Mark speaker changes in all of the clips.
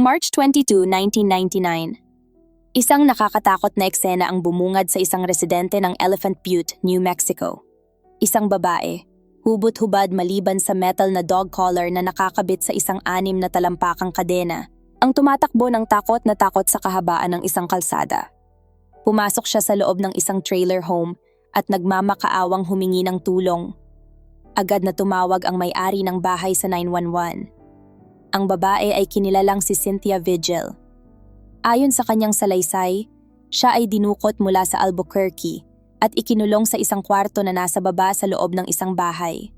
Speaker 1: Noong March 22, 1999, isang nakakatakot na eksena ang bumungad sa isang residente ng Elephant Butte, New Mexico. Isang babae, hubot-hubad maliban sa metal na dog collar na nakakabit sa isang anim na talampakang kadena, ang tumatakbo ng takot na takot sa kahabaan ng isang kalsada. Pumasok siya sa loob ng isang trailer home at nagmamakaawang humingi ng tulong. Agad na tumawag ang may-ari ng bahay sa 911. Ang babae ay kinilalang si Cynthia Vigil. Ayon sa kanyang salaysay, siya ay dinukot mula sa Albuquerque at ikinulong sa isang kwarto na nasa baba sa loob ng isang bahay.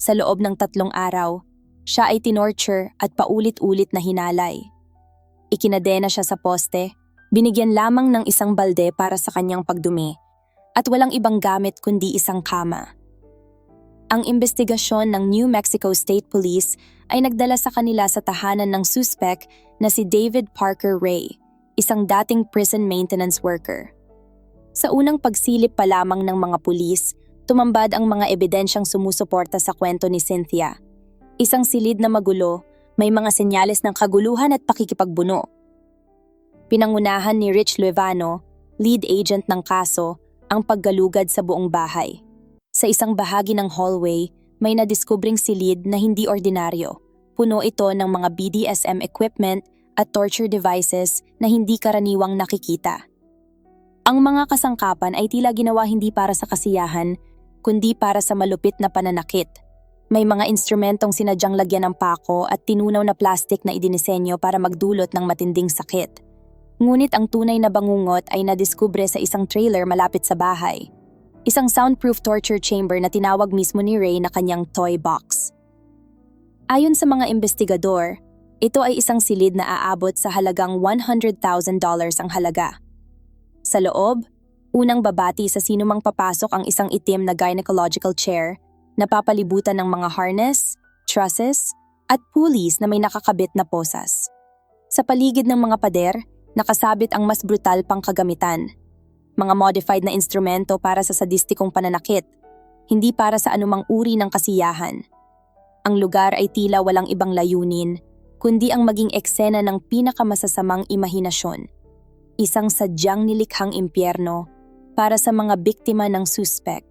Speaker 1: Sa loob ng tatlong araw, siya ay tinorture at paulit-ulit na hinalay. Ikinadena siya sa poste, binigyan lamang ng isang balde para sa kanyang pagdumi, at walang ibang gamit kundi isang kama. Ang investigasyon ng New Mexico State Police ay nagdala sa kanila sa tahanan ng suspect na si David Parker Ray, isang dating prison maintenance worker. Sa unang pagsilip pa lamang ng mga pulis, tumambad ang mga ebidensyang sumusuporta sa kwento ni Cynthia. Isang silid na magulo, may mga senyales ng kaguluhan at pakikipagbuno. Pinangunahan ni Rich Luevano, lead agent ng kaso, ang paggalugad sa buong bahay. Sa isang bahagi ng hallway, may nadiskubring silid na hindi ordinaryo. Puno ito ng mga BDSM equipment at torture devices na hindi karaniwang nakikita. Ang mga kasangkapan ay tila ginawa hindi para sa kasiyahan, kundi para sa malupit na pananakit. May mga instrumentong sinadyang lagyan ng pako at tinunaw na plastik na idinisenyo para magdulot ng matinding sakit. Ngunit ang tunay na bangungot ay nadiskubre sa isang trailer malapit sa bahay. Isang soundproof torture chamber na tinawag mismo ni Ray na kanyang toy box. Ayon sa mga investigador, ito ay isang silid na aabot sa halagang $100,000 ang halaga. Sa loob, unang babati sa sinumang papasok ang isang itim na gynecological chair na papalibutan ng mga harness, trusses, at pulleys na may nakakabit na posas. Sa paligid ng mga pader, nakasabit ang mas brutal pang kagamitan – mga modified na instrumento para sa sadistikong pananakit, hindi para sa anumang uri ng kasiyahan. Ang lugar ay tila walang ibang layunin, kundi ang maging eksena ng pinakamasasamang imahinasyon. Isang sadyang nilikhang impyerno para sa mga biktima ng suspect.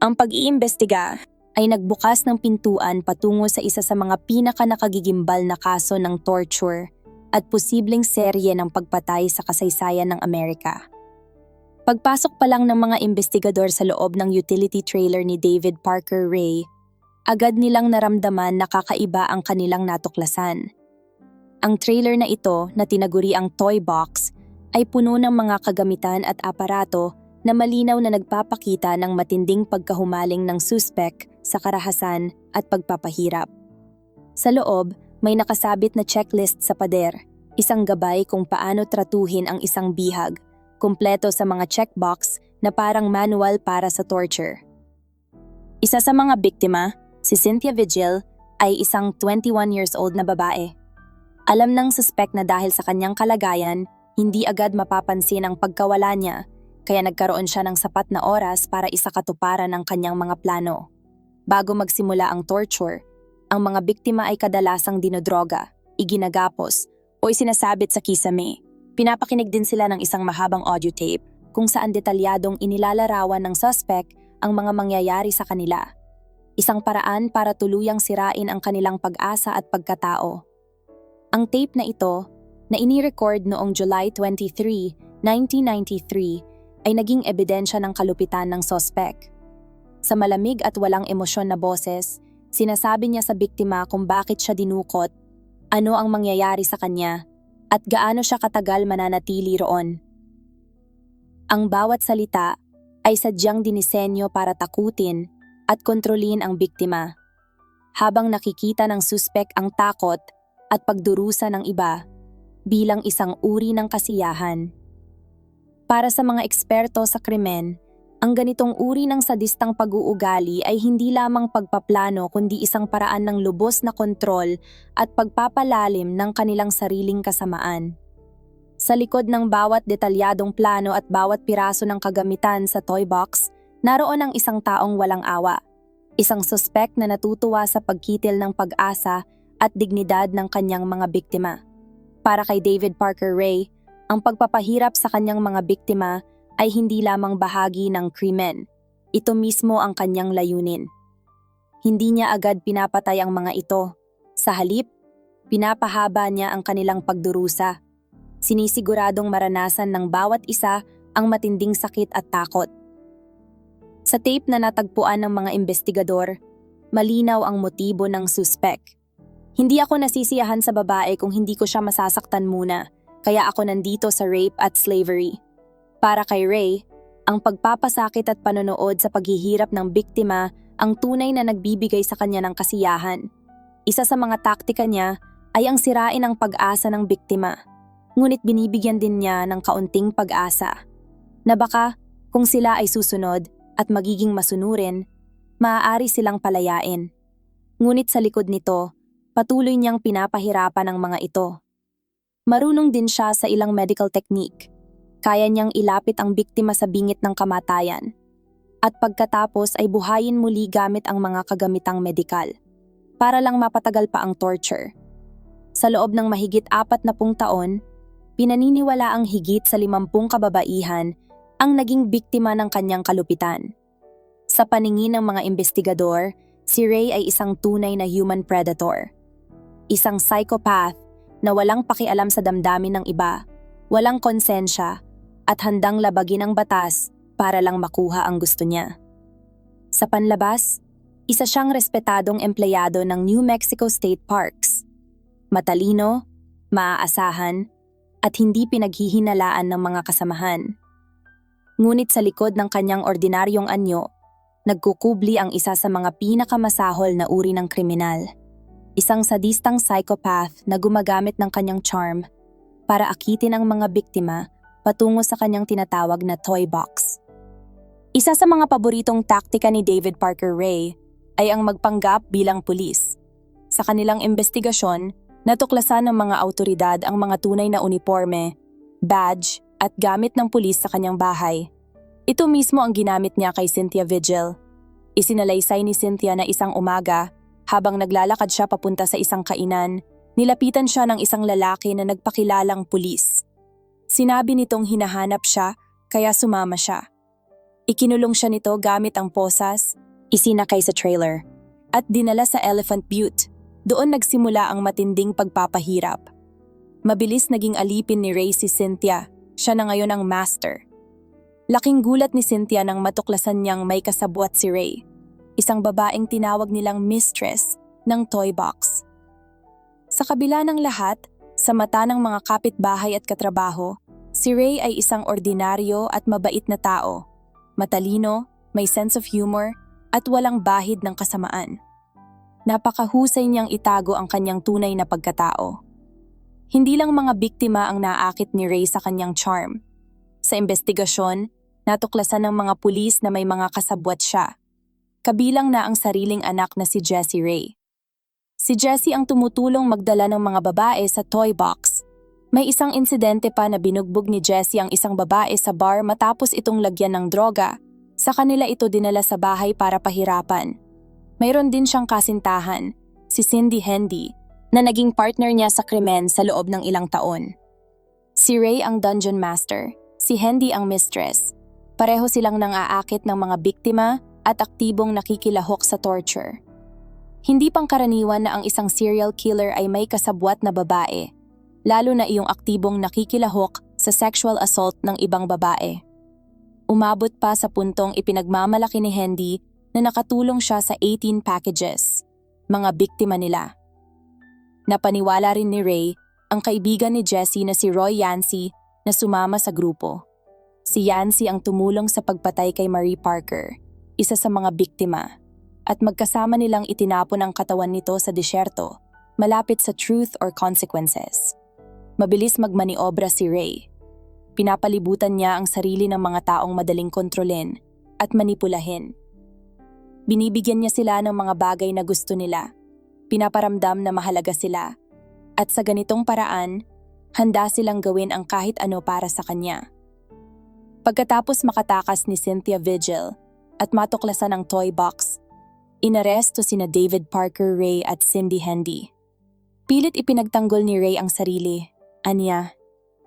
Speaker 1: Ang pag-iimbestiga ay nagbukas ng pintuan patungo sa isa sa mga pinakanakagigimbal na kaso ng torture at posibleng serye ng pagpatay sa kasaysayan ng Amerika. Pagpasok pa lang ng mga investigador sa loob ng utility trailer ni David Parker Ray, agad nilang naramdaman na kakaiba ang kanilang natuklasan. Ang trailer na ito na tinaguri ang toy box ay puno ng mga kagamitan at aparato na malinaw na nagpapakita ng matinding pagkahumaling ng suspect sa karahasan at pagpapahirap. Sa loob, may nakasabit na checklist sa pader, isang gabay kung paano tratuhin ang isang bihag kumpleto sa mga checkbox na parang manual para sa torture. Isa sa mga biktima, si Cynthia Vigil, ay isang 21 years old na babae. Alam ng suspect na dahil sa kanyang kalagayan, hindi agad mapapansin ang pagkawala niya, kaya nagkaroon siya ng sapat na oras para isakatuparan ang kanyang mga plano. Bago magsimula ang torture, ang mga biktima ay kadalasang dinodroga, iginagapos, o isinasabit sa kisame Pinapakinig din sila ng isang mahabang audio tape kung saan detalyadong inilalarawan ng suspect ang mga mangyayari sa kanila. Isang paraan para tuluyang sirain ang kanilang pag-asa at pagkatao. Ang tape na ito, na inirecord noong July 23, 1993, ay naging ebidensya ng kalupitan ng suspect. Sa malamig at walang emosyon na boses, sinasabi niya sa biktima kung bakit siya dinukot, ano ang mangyayari sa kanya, at gaano siya katagal mananatili roon. Ang bawat salita ay sadyang dinisenyo para takutin at kontrolin ang biktima. Habang nakikita ng suspek ang takot at pagdurusa ng iba bilang isang uri ng kasiyahan. Para sa mga eksperto sa krimen, ang ganitong uri ng sadistang pag-uugali ay hindi lamang pagpaplano kundi isang paraan ng lubos na kontrol at pagpapalalim ng kanilang sariling kasamaan. Sa likod ng bawat detalyadong plano at bawat piraso ng kagamitan sa toy box, naroon ang isang taong walang awa. Isang suspect na natutuwa sa pagkitil ng pag-asa at dignidad ng kanyang mga biktima. Para kay David Parker Ray, ang pagpapahirap sa kanyang mga biktima ay hindi lamang bahagi ng krimen. Ito mismo ang kanyang layunin. Hindi niya agad pinapatay ang mga ito. Sa halip, pinapahaba niya ang kanilang pagdurusa. Sinisiguradong maranasan ng bawat isa ang matinding sakit at takot. Sa tape na natagpuan ng mga investigador, malinaw ang motibo ng suspect. Hindi ako nasisiyahan sa babae kung hindi ko siya masasaktan muna, kaya ako nandito sa rape at slavery. Para kay Ray, ang pagpapasakit at panonood sa paghihirap ng biktima ang tunay na nagbibigay sa kanya ng kasiyahan. Isa sa mga taktika niya ay ang sirain ang pag-asa ng biktima. Ngunit binibigyan din niya ng kaunting pag-asa. Na baka, kung sila ay susunod at magiging masunurin, maaari silang palayain. Ngunit sa likod nito, patuloy niyang pinapahirapan ang mga ito. Marunong din siya sa ilang medical technique. Kaya niyang ilapit ang biktima sa bingit ng kamatayan. At pagkatapos ay buhayin muli gamit ang mga kagamitang medikal. Para lang mapatagal pa ang torture. Sa loob ng mahigit apat na pung taon, pinaniniwala ang higit sa limampung kababaihan ang naging biktima ng kanyang kalupitan. Sa paningin ng mga investigador, si Ray ay isang tunay na human predator. Isang psychopath na walang pakialam sa damdamin ng iba, walang konsensya, at handang labagin ang batas para lang makuha ang gusto niya. Sa panlabas, isa siyang respetadong empleyado ng New Mexico State Parks. Matalino, maaasahan, at hindi pinaghihinalaan ng mga kasamahan. Ngunit sa likod ng kanyang ordinaryong anyo, nagkukubli ang isa sa mga pinakamasahol na uri ng kriminal. Isang sadistang psychopath na gumagamit ng kanyang charm para akitin ang mga biktima patungo sa kanyang tinatawag na toy box. Isa sa mga paboritong taktika ni David Parker Ray ay ang magpanggap bilang pulis. Sa kanilang investigasyon, natuklasan ng mga autoridad ang mga tunay na uniforme, badge, at gamit ng pulis sa kanyang bahay. Ito mismo ang ginamit niya kay Cynthia Vigil. Isinalaysay ni Cynthia na isang umaga, habang naglalakad siya papunta sa isang kainan, nilapitan siya ng isang lalaki na nagpakilalang pulis. Sinabi nitong hinahanap siya, kaya sumama siya. Ikinulong siya nito gamit ang posas, isinakay sa trailer, at dinala sa Elephant Butte. Doon nagsimula ang matinding pagpapahirap. Mabilis naging alipin ni Ray si Cynthia. Siya na ngayon ang master. Laking gulat ni Cynthia nang matuklasan niyang may kasabwat si Ray. Isang babaeng tinawag nilang mistress ng toy box. Sa kabila ng lahat, sa mata ng mga kapitbahay at katrabaho, si Ray ay isang ordinaryo at mabait na tao. Matalino, may sense of humor, at walang bahid ng kasamaan. Napakahusay niyang itago ang kanyang tunay na pagkatao. Hindi lang mga biktima ang naakit ni Ray sa kanyang charm. Sa investigasyon, natuklasan ng mga pulis na may mga kasabwat siya. Kabilang na ang sariling anak na si Jessie Ray. Si Jessie ang tumutulong magdala ng mga babae sa toy box. May isang insidente pa na binugbog ni Jessie ang isang babae sa bar matapos itong lagyan ng droga. Sa kanila ito dinala sa bahay para pahirapan. Mayroon din siyang kasintahan, si Cindy Hendy, na naging partner niya sa krimen sa loob ng ilang taon. Si Ray ang dungeon master, si Hendy ang mistress. Pareho silang nang-aakit ng mga biktima at aktibong nakikilahok sa torture. Hindi pangkaraniwan na ang isang serial killer ay may kasabwat na babae, lalo na iyong aktibong nakikilahok sa sexual assault ng ibang babae. Umabot pa sa puntong ipinagmamalaki ni Hendy na nakatulong siya sa 18 packages, mga biktima nila. Napaniwala rin ni Ray ang kaibigan ni Jesse na si Roy Yancey na sumama sa grupo. Si Yancey ang tumulong sa pagpatay kay Marie Parker, isa sa mga biktima, at magkasama nilang itinapon ang katawan nito sa disyerto, malapit sa truth or consequences. Mabilis magmaniobra si Ray. Pinapalibutan niya ang sarili ng mga taong madaling kontrolin at manipulahin Binibigyan niya sila ng mga bagay na gusto nila. Pinaparamdam na mahalaga sila. At sa ganitong paraan, handa silang gawin ang kahit ano para sa kanya. Pagkatapos makatakas ni Cynthia Vigil at matuklasan ang toy box, inaresto sina David Parker Ray at Cindy Hendy. Pilit ipinagtanggol ni Ray ang sarili. Anya,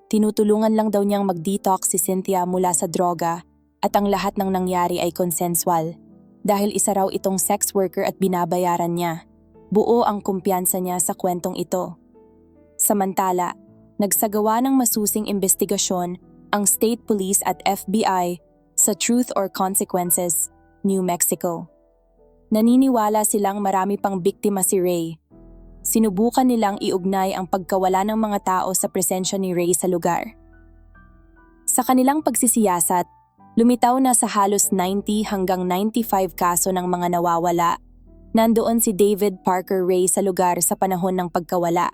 Speaker 1: tinutulungan lang daw niyang mag-detox si Cynthia mula sa droga at ang lahat ng nangyari ay consensual dahil isa raw itong sex worker at binabayaran niya. Buo ang kumpiyansa niya sa kwentong ito. Samantala, nagsagawa ng masusing investigasyon ang State Police at FBI sa Truth or Consequences, New Mexico. Naniniwala silang marami pang biktima si Ray. Sinubukan nilang iugnay ang pagkawala ng mga tao sa presensya ni Ray sa lugar. Sa kanilang pagsisiyasat, lumitaw na sa halos 90 hanggang 95 kaso ng mga nawawala. Nandoon si David Parker Ray sa lugar sa panahon ng pagkawala.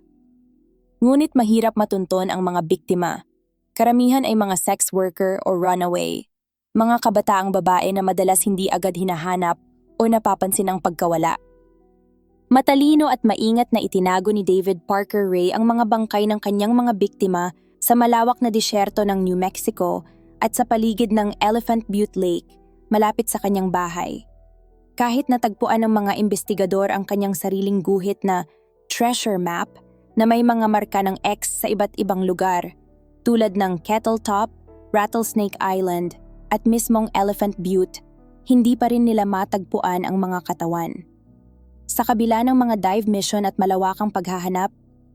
Speaker 1: Ngunit mahirap matunton ang mga biktima. Karamihan ay mga sex worker o runaway. Mga kabataang babae na madalas hindi agad hinahanap o napapansin ang pagkawala. Matalino at maingat na itinago ni David Parker Ray ang mga bangkay ng kanyang mga biktima sa malawak na disyerto ng New Mexico at sa paligid ng Elephant Butte Lake, malapit sa kanyang bahay. Kahit natagpuan ng mga investigador ang kanyang sariling guhit na treasure map na may mga marka ng X sa iba't ibang lugar, tulad ng Kettle Top, Rattlesnake Island, at mismong Elephant Butte, hindi pa rin nila matagpuan ang mga katawan. Sa kabila ng mga dive mission at malawakang paghahanap,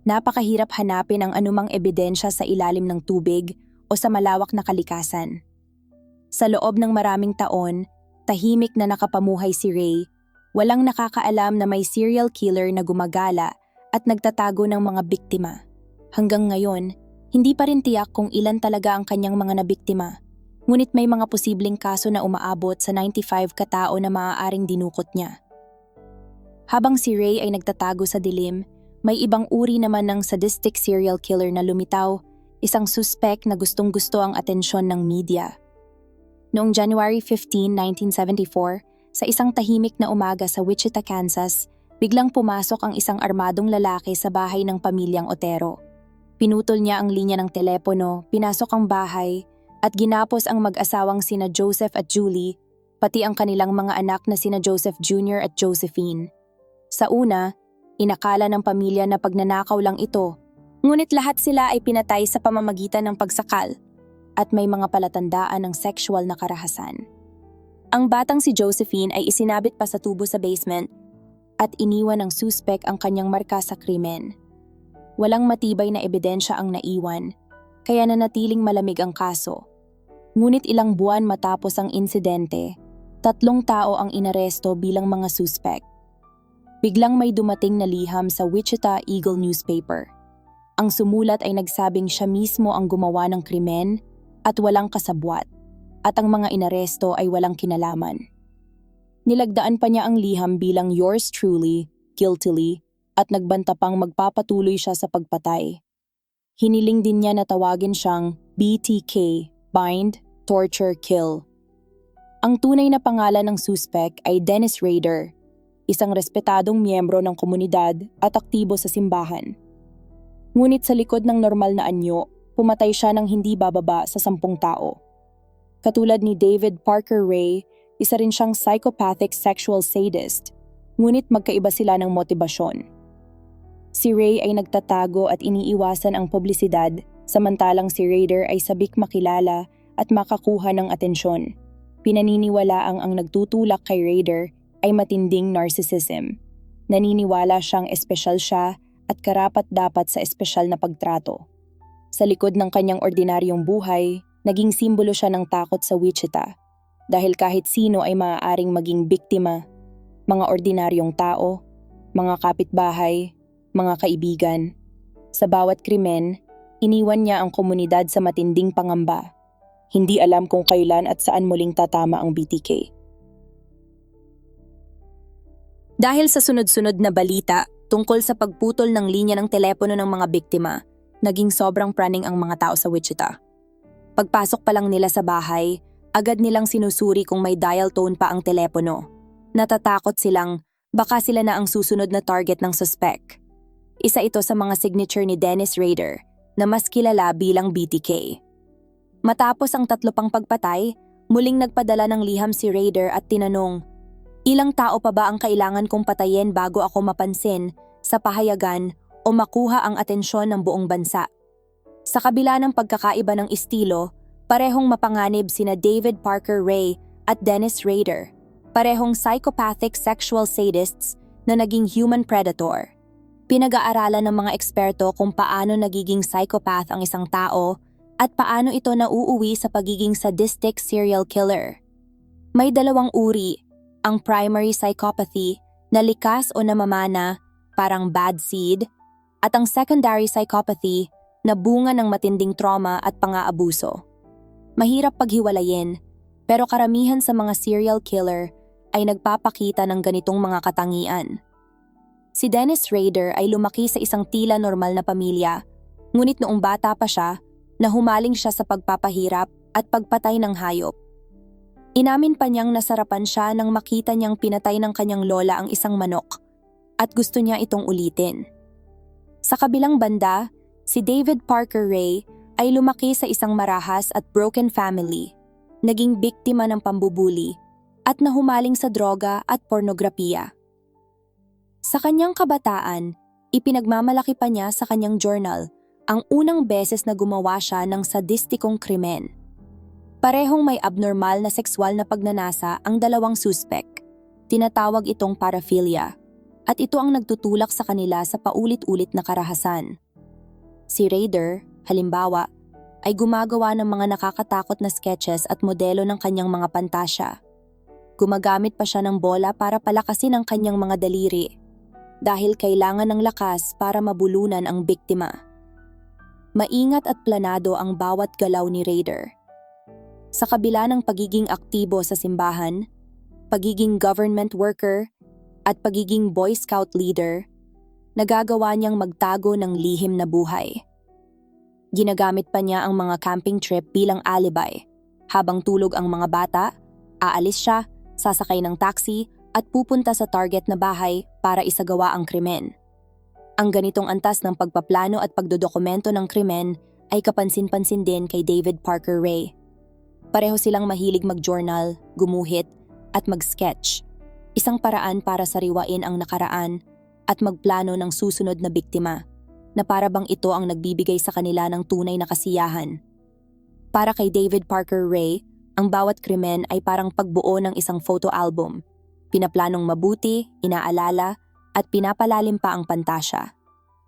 Speaker 1: napakahirap hanapin ang anumang ebidensya sa ilalim ng tubig o sa malawak na kalikasan. Sa loob ng maraming taon, tahimik na nakapamuhay si Ray, walang nakakaalam na may serial killer na gumagala at nagtatago ng mga biktima. Hanggang ngayon, hindi pa rin tiyak kung ilan talaga ang kanyang mga nabiktima. Ngunit may mga posibleng kaso na umaabot sa 95 katao na maaaring dinukot niya. Habang si Ray ay nagtatago sa dilim, may ibang uri naman ng sadistic serial killer na lumitaw, isang suspect na gustong-gusto ang atensyon ng media. Noong January 15, 1974, sa isang tahimik na umaga sa Wichita, Kansas, biglang pumasok ang isang armadong lalaki sa bahay ng pamilyang Otero. Pinutol niya ang linya ng telepono, pinasok ang bahay, at ginapos ang mag-asawang sina Joseph at Julie, pati ang kanilang mga anak na sina Joseph Jr. at Josephine. Sa una, inakala ng pamilya na pagnanakaw lang ito, ngunit lahat sila ay pinatay sa pamamagitan ng pagsakal at may mga palatandaan ng sexual na karahasan. Ang batang si Josephine ay isinabit pa sa tubo sa basement at iniwan ng suspek ang kanyang marka sa krimen. Walang matibay na ebidensya ang naiwan, kaya nanatiling malamig ang kaso. Ngunit ilang buwan matapos ang insidente, tatlong tao ang inaresto bilang mga suspek. Biglang may dumating na liham sa Wichita Eagle newspaper. Ang sumulat ay nagsabing siya mismo ang gumawa ng krimen at walang kasabwat, at ang mga inaresto ay walang kinalaman. Nilagdaan pa niya ang liham bilang yours truly, guiltily, at nagbanta pang magpapatuloy siya sa pagpatay. Hiniling din niya na tawagin siyang BTK, Bind, Torture, Kill. Ang tunay na pangalan ng suspek ay Dennis Rader, isang respetadong miyembro ng komunidad at aktibo sa simbahan. Ngunit sa likod ng normal na anyo, pumatay siya ng hindi bababa sa sampung tao. Katulad ni David Parker Ray, isa rin siyang psychopathic sexual sadist, ngunit magkaiba sila ng motibasyon. Si Ray ay nagtatago at iniiwasan ang publisidad, samantalang si Raider ay sabik makilala at makakuha ng atensyon. Pinaniniwala ang ang nagtutulak kay Raider ay matinding narcissism. Naniniwala siyang espesyal siya at karapat dapat sa espesyal na pagtrato. Sa likod ng kanyang ordinaryong buhay, naging simbolo siya ng takot sa Wichita dahil kahit sino ay maaaring maging biktima, mga ordinaryong tao, mga kapitbahay, mga kaibigan. Sa bawat krimen, iniwan niya ang komunidad sa matinding pangamba hindi alam kung kailan at saan muling tatama ang BTK. Dahil sa sunod-sunod na balita tungkol sa pagputol ng linya ng telepono ng mga biktima, naging sobrang praning ang mga tao sa Wichita. Pagpasok pa lang nila sa bahay, agad nilang sinusuri kung may dial tone pa ang telepono. Natatakot silang baka sila na ang susunod na target ng suspect. Isa ito sa mga signature ni Dennis Rader na mas kilala bilang BTK. Matapos ang tatlo pang pagpatay, muling nagpadala ng liham si Raider at tinanong, Ilang tao pa ba ang kailangan kong patayin bago ako mapansin sa pahayagan o makuha ang atensyon ng buong bansa. Sa kabila ng pagkakaiba ng estilo, parehong mapanganib sina David Parker Ray at Dennis Rader, parehong psychopathic sexual sadists na naging human predator. Pinag-aaralan ng mga eksperto kung paano nagiging psychopath ang isang tao at paano ito nauuwi sa pagiging sadistic serial killer. May dalawang uri, ang primary psychopathy na likas o namamana, parang bad seed, at ang secondary psychopathy na bunga ng matinding trauma at pang-aabuso. Mahirap paghiwalayin, pero karamihan sa mga serial killer ay nagpapakita ng ganitong mga katangian. Si Dennis Rader ay lumaki sa isang tila normal na pamilya, ngunit noong bata pa siya, nahumaling siya sa pagpapahirap at pagpatay ng hayop. Inamin pa niyang nasarapan siya nang makita niyang pinatay ng kanyang lola ang isang manok at gusto niya itong ulitin. Sa kabilang banda, si David Parker Ray ay lumaki sa isang marahas at broken family, naging biktima ng pambubuli at nahumaling sa droga at pornografiya. Sa kanyang kabataan, ipinagmamalaki pa niya sa kanyang journal ang unang beses na gumawa siya ng sadistikong krimen. Parehong may abnormal na sexual na pagnanasa ang dalawang suspek. Tinatawag itong paraphilia at ito ang nagtutulak sa kanila sa paulit-ulit na karahasan. Si Raider, halimbawa, ay gumagawa ng mga nakakatakot na sketches at modelo ng kanyang mga pantasya. Gumagamit pa siya ng bola para palakasin ang kanyang mga daliri dahil kailangan ng lakas para mabulunan ang biktima. Maingat at planado ang bawat galaw ni Raider. Sa kabila ng pagiging aktibo sa simbahan, pagiging government worker, at pagiging Boy Scout leader, nagagawa niyang magtago ng lihim na buhay. Ginagamit pa niya ang mga camping trip bilang alibay. Habang tulog ang mga bata, aalis siya, sasakay ng taxi at pupunta sa target na bahay para isagawa ang krimen. Ang ganitong antas ng pagpaplano at pagdodokumento ng krimen ay kapansin-pansin din kay David Parker Ray. Pareho silang mahilig mag-journal, gumuhit, at mag-sketch. Isang paraan para sariwain ang nakaraan at magplano ng susunod na biktima, na para bang ito ang nagbibigay sa kanila ng tunay na kasiyahan. Para kay David Parker Ray, ang bawat krimen ay parang pagbuo ng isang photo album. Pinaplanong mabuti, inaalala, at pinapalalim pa ang pantasya.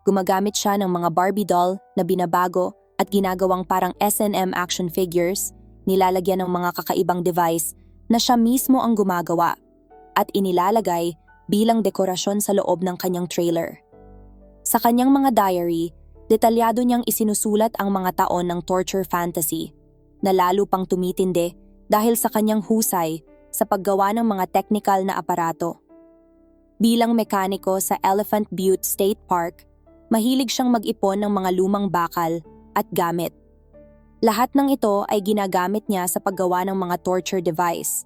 Speaker 1: Gumagamit siya ng mga Barbie doll na binabago at ginagawang parang S&M action figures, nilalagyan ng mga kakaibang device na siya mismo ang gumagawa at inilalagay bilang dekorasyon sa loob ng kanyang trailer. Sa kanyang mga diary, detalyado niyang isinusulat ang mga taon ng torture fantasy na lalo pang tumitindi dahil sa kanyang husay sa paggawa ng mga technical na aparato. Bilang mekaniko sa Elephant Butte State Park, mahilig siyang mag-ipon ng mga lumang bakal at gamit. Lahat ng ito ay ginagamit niya sa paggawa ng mga torture device.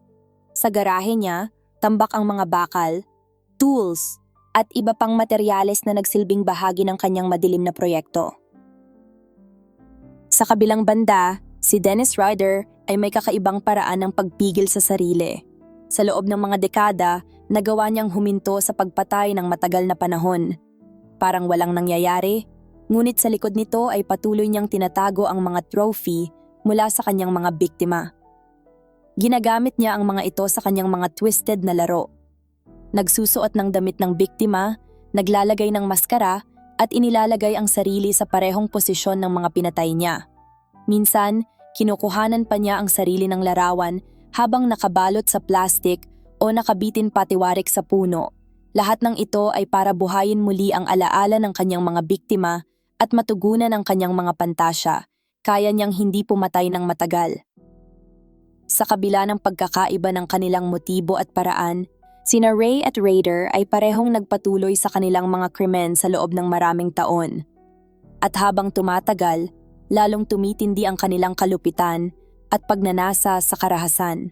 Speaker 1: Sa garahe niya, tambak ang mga bakal, tools, at iba pang materyales na nagsilbing bahagi ng kanyang madilim na proyekto. Sa kabilang banda, si Dennis Ryder ay may kakaibang paraan ng pagpigil sa sarili. Sa loob ng mga dekada, nagawa niyang huminto sa pagpatay ng matagal na panahon. Parang walang nangyayari, ngunit sa likod nito ay patuloy niyang tinatago ang mga trophy mula sa kanyang mga biktima. Ginagamit niya ang mga ito sa kanyang mga twisted na laro. Nagsusuot ng damit ng biktima, naglalagay ng maskara at inilalagay ang sarili sa parehong posisyon ng mga pinatay niya. Minsan, Kinukuhanan pa niya ang sarili ng larawan habang nakabalot sa plastik o nakabitin patiwarik sa puno. Lahat ng ito ay para buhayin muli ang alaala ng kanyang mga biktima at matugunan ang kanyang mga pantasya. Kaya niyang hindi pumatay ng matagal. Sa kabila ng pagkakaiba ng kanilang motibo at paraan, sina Ray at Raider ay parehong nagpatuloy sa kanilang mga krimen sa loob ng maraming taon. At habang tumatagal, lalong tumitindi ang kanilang kalupitan at pagnanasa sa karahasan.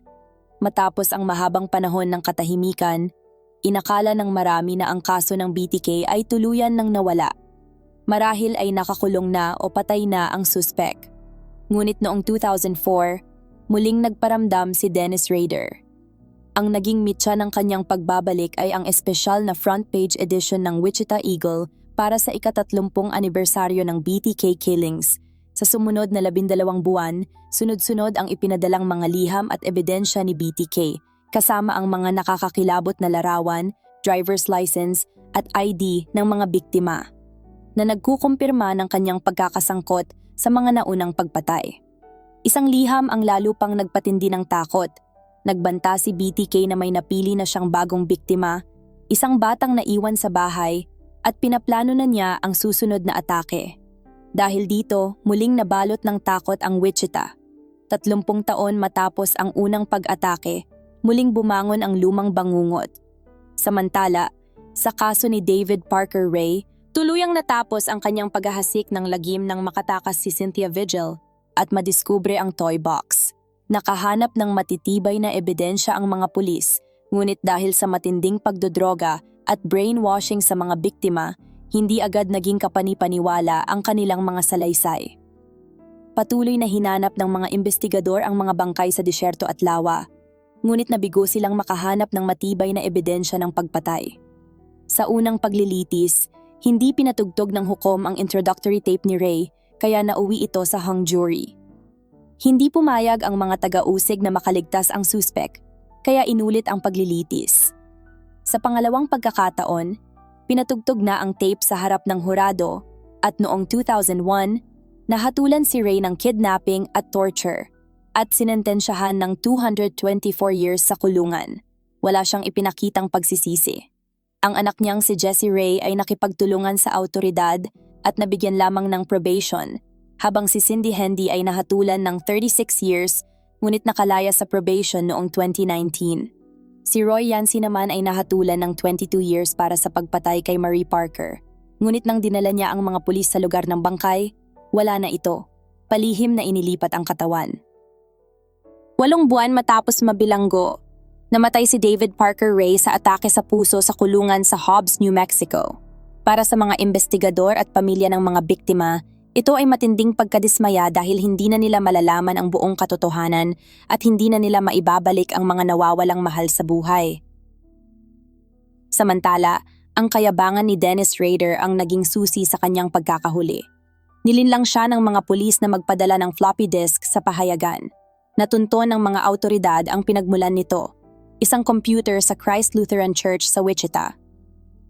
Speaker 1: Matapos ang mahabang panahon ng katahimikan, inakala ng marami na ang kaso ng BTK ay tuluyan ng nawala. Marahil ay nakakulong na o patay na ang suspek. Ngunit noong 2004, muling nagparamdam si Dennis Rader. Ang naging mitya ng kanyang pagbabalik ay ang espesyal na front page edition ng Wichita Eagle para sa ikatatlumpong anibersaryo ng BTK killings. Sa sumunod na labindalawang buwan, sunod-sunod ang ipinadalang mga liham at ebidensya ni BTK, kasama ang mga nakakakilabot na larawan, driver's license at ID ng mga biktima, na nagkukumpirma ng kanyang pagkakasangkot sa mga naunang pagpatay. Isang liham ang lalo pang nagpatindi ng takot. Nagbanta si BTK na may napili na siyang bagong biktima, isang batang naiwan sa bahay at pinaplano na niya ang susunod na atake. Dahil dito, muling nabalot ng takot ang Wichita. Tatlumpung taon matapos ang unang pag-atake, muling bumangon ang lumang bangungot. Samantala, sa kaso ni David Parker Ray, tuluyang natapos ang kanyang paghahasik ng lagim nang makatakas si Cynthia Vigil at madiskubre ang toy box. Nakahanap ng matitibay na ebidensya ang mga pulis, ngunit dahil sa matinding pagdodroga at brainwashing sa mga biktima, hindi agad naging kapanipaniwala ang kanilang mga salaysay. Patuloy na hinanap ng mga investigador ang mga bangkay sa disyerto at lawa, ngunit nabigo silang makahanap ng matibay na ebidensya ng pagpatay. Sa unang paglilitis, hindi pinatugtog ng hukom ang introductory tape ni Ray kaya nauwi ito sa hung jury. Hindi pumayag ang mga taga-usig na makaligtas ang suspek, kaya inulit ang paglilitis. Sa pangalawang pagkakataon, pinatugtog na ang tape sa harap ng hurado at noong 2001, nahatulan si Ray ng kidnapping at torture at sinentensyahan ng 224 years sa kulungan. Wala siyang ipinakitang pagsisisi. Ang anak niyang si Jessie Ray ay nakipagtulungan sa autoridad at nabigyan lamang ng probation, habang si Cindy Hendy ay nahatulan ng 36 years ngunit nakalaya sa probation noong 2019. Si Roy Yancy naman ay nahatulan ng 22 years para sa pagpatay kay Marie Parker. Ngunit nang dinala niya ang mga pulis sa lugar ng bangkay, wala na ito. Palihim na inilipat ang katawan. Walong buwan matapos mabilanggo, namatay si David Parker Ray sa atake sa puso sa kulungan sa Hobbs, New Mexico. Para sa mga investigador at pamilya ng mga biktima, ito ay matinding pagkadismaya dahil hindi na nila malalaman ang buong katotohanan at hindi na nila maibabalik ang mga nawawalang mahal sa buhay. Samantala, ang kayabangan ni Dennis Rader ang naging susi sa kanyang pagkakahuli. Nilinlang siya ng mga pulis na magpadala ng floppy disk sa pahayagan. Natunton ng mga autoridad ang pinagmulan nito, isang computer sa Christ Lutheran Church sa Wichita.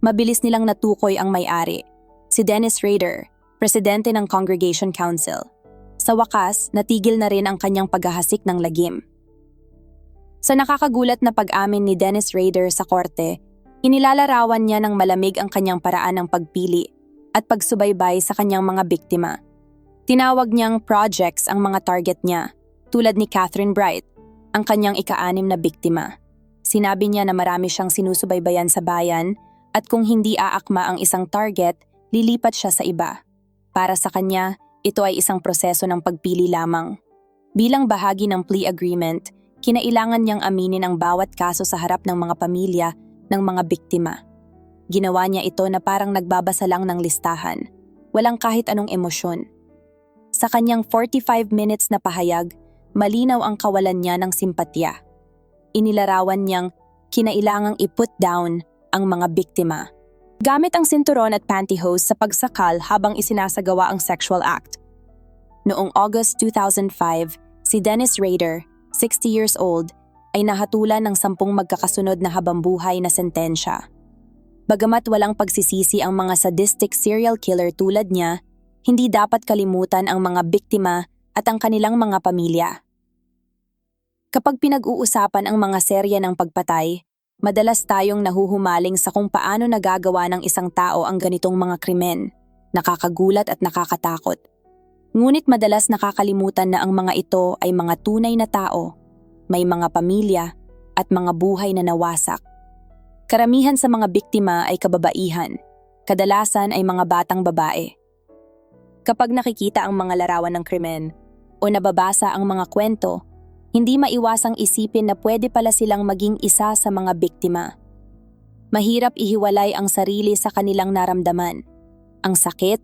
Speaker 1: Mabilis nilang natukoy ang may-ari, si Dennis Rader, presidente ng Congregation Council. Sa wakas, natigil na rin ang kanyang paghahasik ng lagim. Sa nakakagulat na pag-amin ni Dennis Rader sa korte, inilalarawan niya ng malamig ang kanyang paraan ng pagpili at pagsubaybay sa kanyang mga biktima. Tinawag niyang projects ang mga target niya, tulad ni Catherine Bright, ang kanyang ika-anim na biktima. Sinabi niya na marami siyang sinusubaybayan sa bayan at kung hindi aakma ang isang target, lilipat siya sa iba. Para sa kanya, ito ay isang proseso ng pagpili lamang. Bilang bahagi ng plea agreement, kinailangan niyang aminin ang bawat kaso sa harap ng mga pamilya ng mga biktima. Ginawa niya ito na parang nagbabasa lang ng listahan, walang kahit anong emosyon. Sa kanyang 45 minutes na pahayag, malinaw ang kawalan niya ng simpatya. Inilarawan niyang kinailangang i-put down ang mga biktima gamit ang sinturon at pantyhose sa pagsakal habang isinasagawa ang sexual act. Noong August 2005, si Dennis Rader, 60 years old, ay nahatulan ng sampung magkakasunod na habambuhay na sentensya. Bagamat walang pagsisisi ang mga sadistic serial killer tulad niya, hindi dapat kalimutan ang mga biktima at ang kanilang mga pamilya. Kapag pinag-uusapan ang mga serya ng pagpatay, Madalas tayong nahuhumaling sa kung paano nagagawa ng isang tao ang ganitong mga krimen. Nakakagulat at nakakatakot. Ngunit madalas nakakalimutan na ang mga ito ay mga tunay na tao, may mga pamilya, at mga buhay na nawasak. Karamihan sa mga biktima ay kababaihan, kadalasan ay mga batang babae. Kapag nakikita ang mga larawan ng krimen o nababasa ang mga kwento, hindi maiwasang isipin na pwede pala silang maging isa sa mga biktima. Mahirap ihiwalay ang sarili sa kanilang naramdaman. Ang sakit,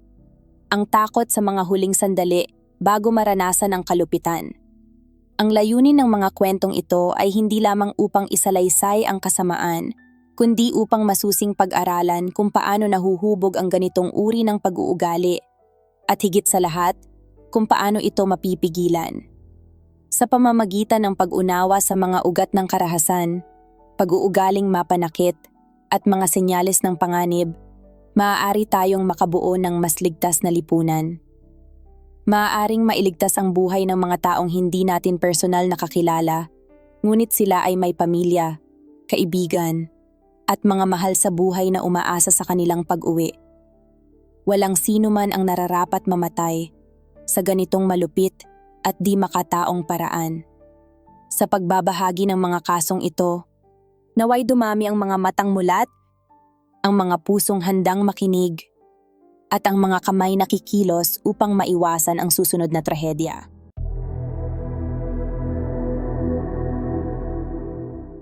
Speaker 1: ang takot sa mga huling sandali bago maranasan ang kalupitan. Ang layunin ng mga kwentong ito ay hindi lamang upang isalaysay ang kasamaan, kundi upang masusing pag-aralan kung paano nahuhubog ang ganitong uri ng pag-uugali at higit sa lahat, kung paano ito mapipigilan. Sa pamamagitan ng pag-unawa sa mga ugat ng karahasan, pag-uugaling mapanakit, at mga senyales ng panganib, maaari tayong makabuo ng mas ligtas na lipunan. Maaaring mailigtas ang buhay ng mga taong hindi natin personal nakakilala, ngunit sila ay may pamilya, kaibigan, at mga mahal sa buhay na umaasa sa kanilang pag-uwi. Walang sino man ang nararapat mamatay sa ganitong malupit at di makataong paraan. Sa pagbabahagi ng mga kasong ito, naway dumami ang mga matang mulat, ang mga pusong handang makinig, at ang mga kamay nakikilos upang maiwasan ang susunod na trahedya.